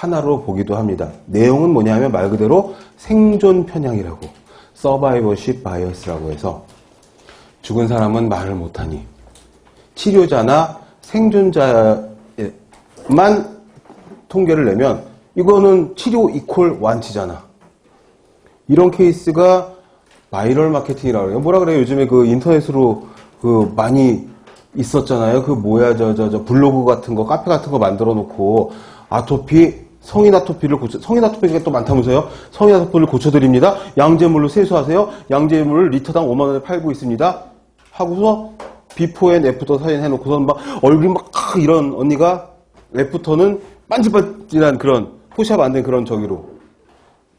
하나로 보기도 합니다. 내용은 뭐냐면 말 그대로 생존 편향이라고 서바이버십 바이어스라고 해서 죽은 사람은 말을 못하니 치료자나 생존자만 통계를 내면 이거는 치료 이퀄 완치잖아. 이런 케이스가 바이럴 마케팅이라고 그래요. 뭐라 그래요? 요즘에 그 인터넷으로 그 많이 있었잖아요. 그 뭐야 저 저 저 블로그 같은 거 카페 같은 거 만들어 놓고 아토피 성인 아토피를 고쳐 성인 아토피가 또 많다면서요. 성인 아토피를 고쳐 드립니다. 양재물로 세수하세요. 양재물을 리터당 5만 원에 팔고 있습니다. 하고서 비포 앤 애프터 사진 해놓고서는 막 얼굴이 막 이런 언니가 애프터는 반질반질한 그런 포샵 안 된 그런 저기로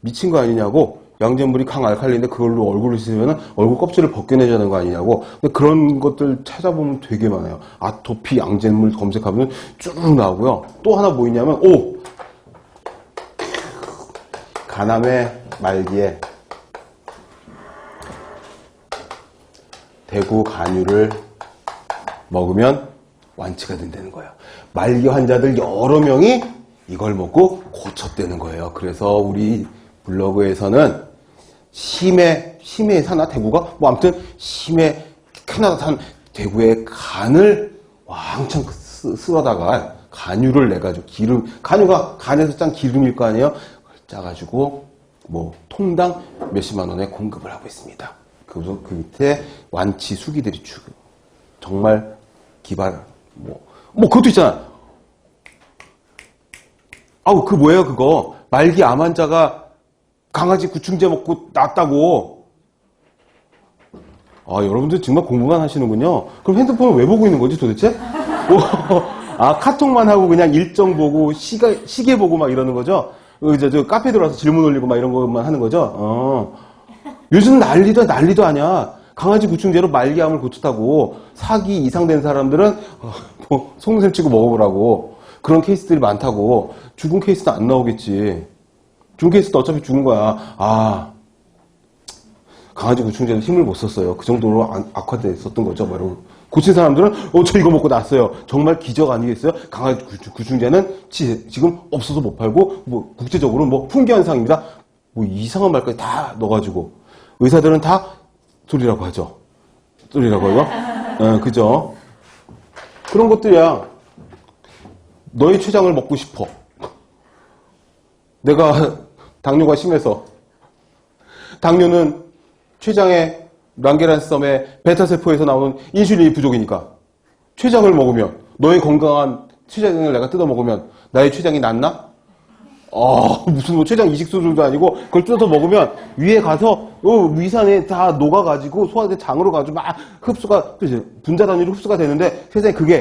미친 거 아니냐고 양전물이 강 알칼리인데 그걸로 얼굴을 씻으면 얼굴 껍질을 벗겨내야 되는 거 아니냐고 근데 그런 것들 찾아보면 되게 많아요 아토피 양전물 검색하면 쭉 나오고요 또 하나 뭐 있냐면 오 가남의 말기에 대구 간유를 먹으면 완치가 된다는 거예요. 말기 환자들 여러 명이 이걸 먹고 고쳤다는 거예요. 그래서 우리 블로그에서는 심해, 심해 사나 대구가? 뭐 아무튼 심해 캐나다 산 대구의 간을 왕창 쓰, 쓸어다가 간유를 내가지고 기름, 간유가 간에서 짠 기름일 거 아니에요? 짜가지고 뭐 통당 몇십만 원에 공급을 하고 있습니다. 그래서 그 밑에 완치 수기들이 주 정말 기발 뭐, 뭐 그것도 있잖아. 아우 그 뭐예요 그거 말기 암 환자가 강아지 구충제 먹고 낫다고. 아 여러분들 정말 공부만 하시는군요. 그럼 핸드폰을 왜 보고 있는 거지 도대체? 어, 아 카톡만 하고 그냥 일정 보고 시가, 시계 보고 막 이러는 거죠? 어, 이제 저 카페 들어와서 질문 올리고 막 이런 것만 하는 거죠? 어. 요즘 난리도 난리도 아니야. 강아지 구충제로 말기암을 고쳤다고 사기 이상 된 사람들은 어, 뭐 송샘 치고 먹어보라고 그런 케이스들이 많다고 죽은 케이스도 안 나오겠지. 죽은 케이스도 어차피 죽은 거야. 아 강아지 구충제도 힘을 못 썼어요. 그 정도로 안- 악화됐었던 거죠. 바로 고친 사람들은 어 저 이거 먹고 났어요. 정말 기적 아니겠어요? 강아지 구충- 구충제는 지, 지금 없어서 못 팔고 뭐 국제적으로 뭐 풍기 현상입니다. 뭐 이상한 말까지 다 넣어가지고 의사들은 다 소리라고 하죠. 소리라고 해요? 예, 그죠? 그런 것들이야. 너의 췌장을 먹고 싶어. 내가 당뇨가 심해서 당뇨는 췌장의 랑게란섬의 베타세포에서 나오는 인슐린이 부족이니까 췌장을 먹으면 너의 건강한 췌장을 내가 뜯어 먹으면 나의 췌장이 낫나? 아 무슨 뭐 췌장 이식 수술도 아니고 그걸 뜯어서 먹으면 위에 가서 어, 위산에 다 녹아가지고 소화돼 장으로 가지고 막 흡수가 분자 단위로 흡수가 되는데 세상에 그게